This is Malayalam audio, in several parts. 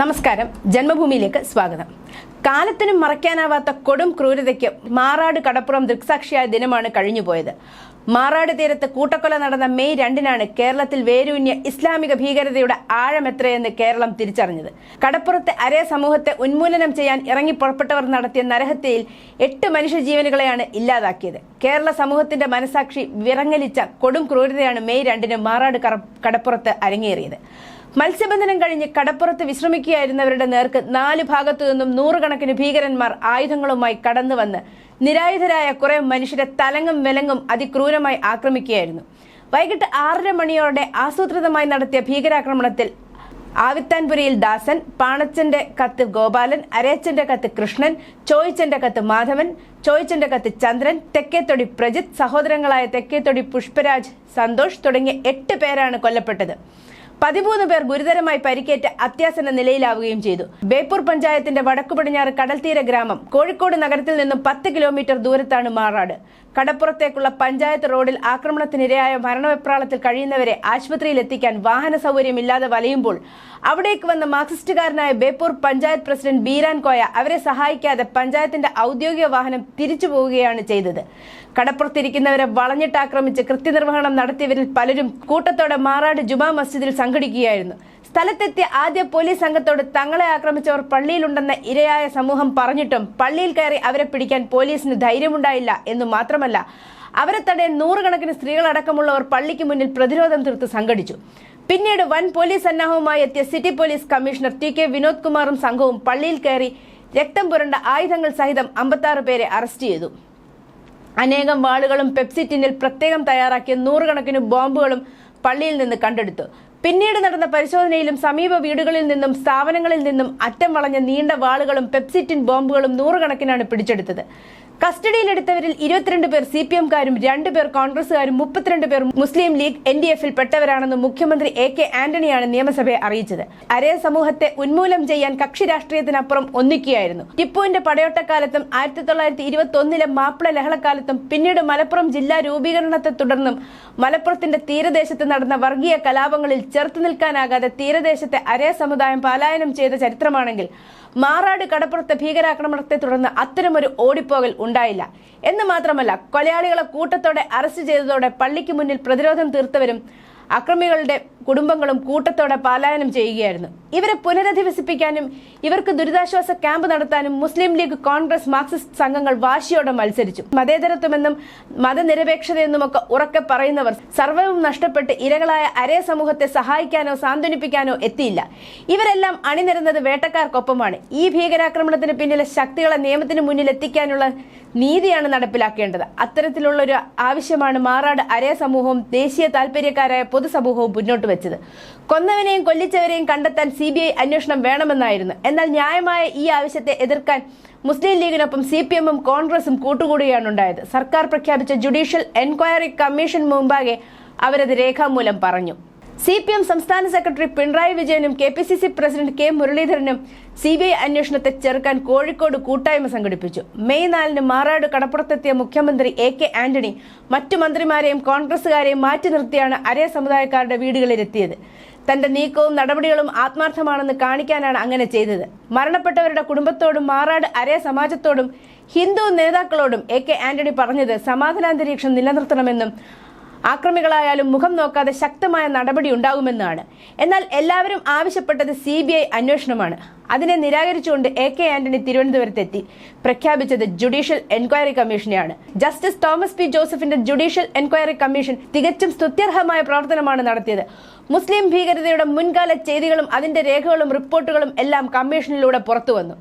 നമസ്കാരം. ജന്മഭൂമിയിലേക്ക് സ്വാഗതം. കാലത്തിനും മറയ്ക്കാനാവാത്ത കൊടും ക്രൂരതയ്ക്ക് മാറാട് കടപ്പുറം ദൃക്സാക്ഷിയായ ദിനമാണ് കഴിഞ്ഞുപോയത്. മാറാട് തീരത്ത് കൂട്ടക്കൊല നടന്ന മെയ് രണ്ടിനാണ് കേരളത്തിൽ വേരൂന്യ ഇസ്ലാമിക ഭീകരതയുടെ ആഴമെത്രയെന്ന് കേരളം തിരിച്ചറിഞ്ഞത്. കടപ്പുറത്തെ അരേ സമൂഹത്തെ ഉന്മൂലനം ചെയ്യാൻ ഇറങ്ങി പുറപ്പെട്ടവർ നടത്തിയ നരഹത്യയിൽ എട്ട് മനുഷ്യജീവനുകളെയാണ് ഇല്ലാതാക്കിയത്. കേരള സമൂഹത്തിന്റെ മനസാക്ഷി വിറങ്ങലിച്ച കൊടും ക്രൂരതയാണ് മെയ് രണ്ടിന് മാറാട് കടപ്പുറത്ത് അരങ്ങേറിയത്. മത്സ്യബന്ധനം കഴിഞ്ഞ് കടപ്പുറത്ത് വിശ്രമിക്കുകയായിരുന്നവരുടെ നേർക്ക് നാല് ഭാഗത്തു നിന്നും നൂറുകണക്കിന് ഭീകരന്മാർ ആയുധങ്ങളുമായി കടന്നുവന്ന് നിരായുധരായ കുറെ മനുഷ്യരെ തലങ്ങും വിലങ്ങും അതിക്രൂരമായി ആക്രമിക്കുകയായിരുന്നു. വൈകിട്ട് ആറര മണിയോടെ ആസൂത്രിതമായി നടത്തിയ ഭീകരാക്രമണത്തിൽ ആവിത്താൻപുരിയിൽ ദാസൻ പാണച്ചന്റെ കത്ത് ഗോപാലൻ അരേച്ചന്റെ കത്ത് കൃഷ്ണൻ ചോയിച്ചന്റെ കത്ത് മാധവൻ ചോയിച്ചന്റെ കത്ത് ചന്ദ്രൻ തെക്കേത്തൊടി പ്രജിത് സഹോദരങ്ങളായ തെക്കേത്തൊടി പുഷ്പരാജ് സന്തോഷ് തുടങ്ങിയ എട്ട് പേരാണ് കൊല്ലപ്പെട്ടത്. പതിമൂന്ന് പേർ ഗുരുതരമായി പരിക്കേറ്റ് അത്യാസന്ന നിലയിലാവുകയും ചെയ്തു. ബേപ്പൂർ പഞ്ചായത്തിന്റെ വടക്കു പടിഞ്ഞാറ് കടൽത്തീര ഗ്രാമം കോഴിക്കോട് നഗരത്തിൽ നിന്നും പത്ത് കിലോമീറ്റർ ദൂരത്താണ് മാറാട്. കടപ്പുറത്തേക്കുള്ള പഞ്ചായത്ത് റോഡിൽ ആക്രമണത്തിനിരയായ മരണവെപ്രാളത്തിൽ കഴിയുന്നവരെ ആശുപത്രിയിൽ എത്തിക്കാൻ വാഹന സൗകര്യമില്ലാതെ വലയുമ്പോൾ അവിടേക്ക് വന്ന മാർക്സിസ്റ്റുകാരനായ ബേപ്പൂർ പഞ്ചായത്ത് പ്രസിഡന്റ് ബീരാൻ കോയ അവരെ സഹായിക്കാതെ പഞ്ചായത്തിന്റെ ഔദ്യോഗിക വാഹനം തിരിച്ചു പോവുകയാണ് ചെയ്തത്. കടപ്പുറത്തിരിക്കുന്നവരെ വളഞ്ഞിട്ട് ആക്രമിച്ച് കൃത്യനിർവഹണം നടത്തിയവരിൽ പലരും കൂട്ടത്തോടെ മാറാട് ജുമാ മസ്ജിദിൽ സംഘടിക്കുകയായിരുന്നു. സ്ഥലത്തെത്തിയ ആദ്യ പോലീസ് സംഘത്തോട് തങ്ങളെ ആക്രമിച്ചവർ പള്ളിയിലുണ്ടെന്ന ഇരയായ സമൂഹം പറഞ്ഞിട്ടും പള്ളിയിൽ കയറി അവരെ പിടിക്കാൻ പോലീസിന് ധൈര്യമുണ്ടായില്ല എന്ന് മാത്രമല്ല അവരെ തടയാൻ നൂറുകണക്കിന് സ്ത്രീകളടക്കമുള്ളവർ പള്ളിക്ക് മുന്നിൽ പ്രതിരോധം തീർത്ത് സംഘടിച്ചു. പിന്നീട് വൻ പോലീസ് സന്നാഹവുമായി എത്തിയ city police commissioner T K Vinod കുമാറും സംഘവും പള്ളിയിൽ കയറി രക്തം പുരണ്ട ആയുധങ്ങൾ സഹിതം അമ്പത്താറ് പേരെ അറസ്റ്റ് ചെയ്തു. അനേകം വാളുകളും പെപ്സിറ്റിനിൽ പ്രത്യേകം തയ്യാറാക്കിയ നൂറുകണക്കിന് ബോംബുകളും പള്ളിയിൽ നിന്ന് കണ്ടെടുത്തു. പിന്നീട് നടന്ന പരിശോധനയിലും സമീപ വീടുകളിൽ നിന്നും സ്ഥാപനങ്ങളിൽ നിന്നും അറ്റം വളഞ്ഞ നീണ്ട വാളുകളും പെപ്സിറ്റിൻ ബോംബുകളും നൂറുകണക്കിനാണ് പിടിച്ചെടുത്തത്. കസ്റ്റഡിയിലെടുത്തവരിൽ ഇരുപത്തിരണ്ട് പേർ സി പി എംകാരും രണ്ട് പേർ കോൺഗ്രസുകാരും മുപ്പത്തിരണ്ട് പേർ മുസ്ലിം ലീഗ് എൻ ഡി എഫിൽ പെട്ടവരാണെന്ന് മുഖ്യമന്ത്രി എ കെ ആന്റണിയാണ് നിയമസഭയെ അറിയിച്ചത്. അരേ സമൂഹത്തെ ഉന്മൂലം ചെയ്യാൻ കക്ഷി രാഷ്ട്രീയത്തിനപ്പുറം ഒന്നിക്കുകയായിരുന്നു. ടിപ്പുവിന്റെ പടയോട്ടക്കാലത്തും ആയിരത്തി തൊള്ളായിരത്തി ഇരുപത്തി ഒന്നിലെ മാപ്പിള ലഹളക്കാലത്തും പിന്നീട് മലപ്പുറം ജില്ലാ രൂപീകരണത്തെ തുടർന്നും മലപ്പുറത്തിന്റെ തീരദേശത്ത് നടന്ന വർഗീയ കലാപങ്ങളിൽ ചെറുത്തു നിൽക്കാനാകാതെ തീരദേശത്തെ അരേ സമുദായം പലായനം ചെയ്ത ചരിത്രമാണെങ്കിൽ മാറാട് കടപ്പുറത്തെ ഭീകരാക്രമണത്തെ തുടർന്ന് അത്തരമൊരു ഓടിപ്പോകൽ ഉണ്ടായില്ല. എന്ന് മാത്രമല്ല കൊലയാളികളെ കൂട്ടത്തോടെ അറസ്റ്റ് ചെയ്തതോടെ പള്ളിക്ക് മുന്നിൽ പ്രതിരോധം തീർത്തവരും അക്രമികളുടെ കുടുംബങ്ങളും കൂട്ടത്തോടെ പലായനം ചെയ്യുകയായിരുന്നു. ഇവരെ പുനരധിവസിപ്പിക്കാനും ഇവർക്ക് ദുരിതാശ്വാസ ക്യാമ്പ് നടത്താനും മുസ്ലിം ലീഗ് കോൺഗ്രസ് മാർക്സിസ്റ്റ് സംഘങ്ങൾ വാശിയോടെ മത്സരിച്ചു. മതേതരത്വമെന്നും മതനിരപേക്ഷതയെന്നുമൊക്കെ ഉറക്കെ പറയുന്നവർ സർവവും നഷ്ടപ്പെട്ട് ഇരകളായ അരേ സമൂഹത്തെ സഹായിക്കാനോ സാന്ത്വനിപ്പിക്കാനോ എത്തിയില്ല. ഇവരെല്ലാം അണിനിരുന്നത് വേട്ടക്കാർക്കൊപ്പമാണ്. ഈ ഭീകരാക്രമണത്തിന് പിന്നിലെ ശക്തികളെ നിയമത്തിന് മുന്നിൽ എത്തിക്കാനുള്ള നീതിയാണ് നടപ്പിലാക്കേണ്ടത്. അത്തരത്തിലുള്ള ഒരു ആവശ്യമാണ് മാറാട് അരേ സമൂഹവും ദേശീയ താൽപര്യക്കാരായ പൊതുസമൂഹവും മുന്നോട്ട് വെച്ചത്. കൊന്നവനെയും കൊല്ലിച്ചവരെയും കണ്ടെത്താൻ സി ബി ഐ അന്വേഷണം വേണമെന്നായിരുന്നു. എന്നാൽ ന്യായമായ ഈ ആവശ്യത്തെ എതിർക്കാൻ മുസ്ലിം ലീഗിനൊപ്പം സി പി എമ്മും കോൺഗ്രസും കൂട്ടുകൂടുകയാണ് ഉണ്ടായത്. സർക്കാർ പ്രഖ്യാപിച്ച ജുഡീഷ്യൽ എൻക്വയറി കമ്മീഷൻ മുമ്പാകെ അവരത് രേഖാമൂലം പറഞ്ഞു. സി പി എം സംസ്ഥാന സെക്രട്ടറി പിണറായി വിജയനും K P C C president K മുരളീധരനും C B I അന്വേഷണത്തെ ചെറുക്കാൻ കോഴിക്കോട് കൂട്ടായ്മ സംഘടിപ്പിച്ചു. മെയ് നാലിന് മാറാട് കടപ്പുറത്തെത്തിയ മുഖ്യമന്ത്രി എ കെ ആന്റണി മറ്റു മന്ത്രിമാരെയും കോൺഗ്രസുകാരെയും മാറ്റി നിർത്തിയാണ് അരേ സമുദായക്കാരുടെ വീടുകളിലെത്തിയത്. തന്റെ നീക്കവും നടപടികളും ആത്മാർത്ഥമാണെന്ന് കാണിക്കാനാണ് അങ്ങനെ ചെയ്തത്. മരണപ്പെട്ടവരുടെ കുടുംബത്തോടും മാറാട് അരേ സമാജത്തോടും ഹിന്ദു നേതാക്കളോടും എ കെ ആന്റണി പറഞ്ഞത് സമാധാനാന്തരീക്ഷം നിലനിർത്തണമെന്നും ആക്രമികളായാലും മുഖം നോക്കാതെ ശക്തമായ നടപടി ഉണ്ടാകുമെന്നാണ്. എന്നാൽ എല്ലാവരും ആവശ്യപ്പെട്ടത് സി അന്വേഷണമാണ്. അതിനെ നിരാകരിച്ചുകൊണ്ട് എ കെ ആന്റണി തിരുവനന്തപുരത്തെത്തി. പ്രഖ്യാപിച്ചത് ജുഡീഷ്യൽ എൻക്വയറി കമ്മീഷനെയാണ്. ജസ്റ്റിസ് തോമസ് പി ജോസഫിന്റെ ജുഡീഷ്യൽ എൻക്വയറി കമ്മീഷൻ തികച്ചും സ്തുത്യർഹമായ പ്രവർത്തനമാണ് നടത്തിയത്. മുസ്ലിം ഭീകരതയുടെ മുൻകാല ചെയ്തികളും അതിന്റെ രേഖകളും റിപ്പോർട്ടുകളും എല്ലാം കമ്മീഷനിലൂടെ പുറത്തു വന്നു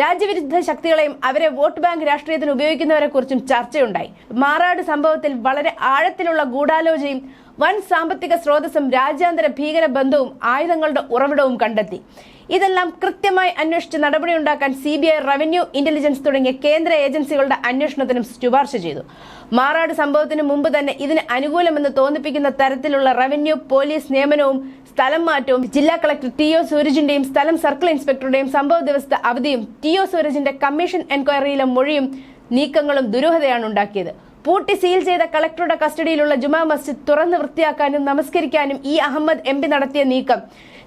രാജ്യവിരുദ്ധ ശക്തികളെയും അവരെ വോട്ട് ബാങ്ക് രാഷ്ട്രീയത്തിന് ഉപയോഗിക്കുന്നവരെ കുറിച്ചും ചർച്ചയുണ്ടായി. മാറാട് സംഭവത്തിൽ വളരെ ആഴത്തിലുള്ള ഗൂഢാലോചനയും വൻ സാമ്പത്തിക സ്രോതസ്സും രാജ്യാന്തര ഭീകര ബന്ധവും ആയുധങ്ങളുടെ ഉറവിടവും കണ്ടെത്തി. ഇതെല്ലാം കൃത്യമായി അന്വേഷിച്ച് നടപടിയുണ്ടാക്കാൻ C B I revenue intelligence തുടങ്ങിയ കേന്ദ്ര ഏജൻസികളുടെ അന്വേഷണത്തിനും ശുപാർശ ചെയ്തു. മാറാട് സംഭവത്തിന് മുമ്പ് തന്നെ ഇതിന് അനുകൂലമെന്ന് തോന്നിപ്പിക്കുന്ന തരത്തിലുള്ള റവന്യൂ പോലീസ് നിയമനവും സ്ഥലം മാറ്റവും ജില്ലാ കളക്ടർ ടി ഒ സൂരജിന്റെയും സ്ഥലം സർക്കിൾ ഇൻസ്പെക്ടറുടെയും സംഭവ ദിവസത്തെ അവധിയും ടി ഒ സൂരജിന്റെ കമ്മീഷൻ എൻക്വയറിയിലെ മൊഴിയും നീക്കങ്ങളും ദുരൂഹതയാണ് ഉണ്ടാക്കിയത്. പൂട്ടി സീൽ ചെയ്ത കളക്ടറുടെ കസ്റ്റഡിയിലുള്ള ജുമാ മസ്ജിദ് തുറന്ന് വൃത്തിയാക്കാനും നമസ്കരിക്കാനും ഇ അഹമ്മദ് എം നടത്തിയ നീക്കം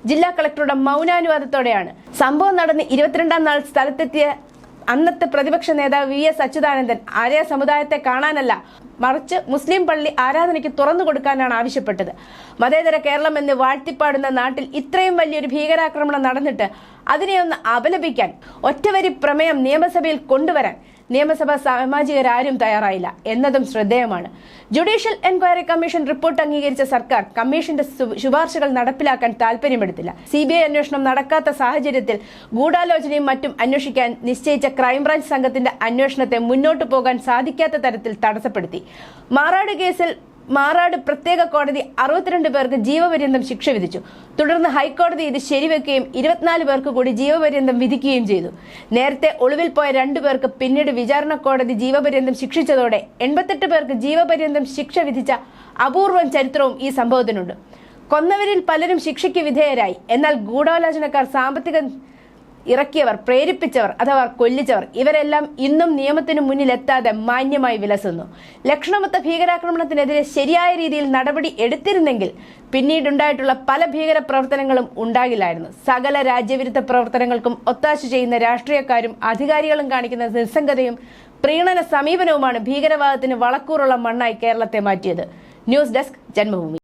ജില്ലാ കളക്ടറുടെ മൗനാനുവാദത്തോടെയാണ്. സംഭവം നടന്ന് ഇരുപത്തിരണ്ടാം നാൾ സ്ഥലത്തെത്തിയ അന്നത്തെ പ്രതിപക്ഷ നേതാവ് വി എസ് അച്യുതാനന്ദൻ ആര്യ സമുദായത്തെ കാണാനല്ല മറിച്ച് മുസ്ലിം പള്ളി ആരാധനയ്ക്ക് തുറന്നു കൊടുക്കാനാണ് ആവശ്യപ്പെട്ടത്. മതേതര കേരളം എന്ന് വാഴ്ത്തിപ്പാടുന്ന നാട്ടിൽ ഇത്രയും വലിയൊരു ഭീകരാക്രമണം നടന്നിട്ട് അതിനെ ഒന്ന് അപലപിക്കാൻ ഒറ്റവരി പ്രമേയം നിയമസഭയിൽ കൊണ്ടുവരാൻ നിയമസഭാ സാമാജികരാരും തയ്യാറായില്ല എന്നതും ശ്രദ്ധേയമാണ്. ജുഡീഷ്യൽ എൻക്വയറി കമ്മീഷൻ റിപ്പോർട്ട് അംഗീകരിച്ച സർക്കാർ കമ്മീഷന്റെ ശുപാർശകൾ നടപ്പിലാക്കാൻ താൽപര്യമെടുത്തില്ല സി ബി ഐ അന്വേഷണം നടക്കാത്ത സാഹചര്യത്തിൽ ഗൂഢാലോചനയും മറ്റും അന്വേഷിക്കാൻ നിശ്ചയിച്ച ക്രൈംബ്രാഞ്ച് സംഘത്തിന്റെ അന്വേഷണത്തെ മുന്നോട്ടു പോകാൻ സാധിക്കാത്ത തരത്തിൽ തടസ്സപ്പെടുത്തി. മാറാട് കേസിൽ മാറാട് പ്രത്യേക കോടതി അറുപത്തിരണ്ട് പേർക്ക് ജീവപര്യന്തം ശിക്ഷ വിധിച്ചു. തുടർന്ന് ഹൈക്കോടതി ഇത് ശരിവെക്കുകയും ഇരുപത്തിനാല് പേർക്ക് കൂടി ജീവപര്യന്തം വിധിക്കുകയും ചെയ്തു. നേരത്തെ ഒളിവിൽ പോയ രണ്ടു പേർക്ക് പിന്നീട് വിചാരണ കോടതി ജീവപര്യന്തം ശിക്ഷിച്ചതോടെ എൺപത്തെട്ട് പേർക്ക് ജീവപര്യന്തം ശിക്ഷ വിധിച്ച അപൂർവം ചരിത്രവും ഈ സംഭവത്തിനുണ്ട്. കൊന്നവരിൽ പലരും ശിക്ഷയ്ക്ക് വിധേയരായി. എന്നാൽ ഗൂഢാലോചനക്കാർ സാമ്പത്തിക ഇറക്കിയവർ പ്രേരിപ്പിച്ചവർ അഥവാ കൊല്ലിച്ചവർ ഇവരെല്ലാം ഇന്നും നിയമത്തിന് മുന്നിൽ എത്താതെ മാന്യമായി വിലസുന്നു. ലക്ഷണമൊത്ത ഭീകരാക്രമണത്തിനെതിരെ ശരിയായ രീതിയിൽ നടപടി എടുത്തിരുന്നെങ്കിൽ പിന്നീടുണ്ടായിട്ടുള്ള പല ഭീകര പ്രവർത്തനങ്ങളും ഉണ്ടാകില്ലായിരുന്നു. സകല രാജ്യവിരുദ്ധ പ്രവർത്തനങ്ങൾക്കും ഒത്താശ ചെയ്യുന്ന രാഷ്ട്രീയക്കാരും അധികാരികളും കാണിക്കുന്ന നിസ്സംഗതയും പ്രീണന സമീപനവുമാണ് ഭീകരവാദത്തിന് വളക്കൂറുള്ള മണ്ണായി കേരളത്തെ മാറ്റിയത്. News desk Janmabhumi.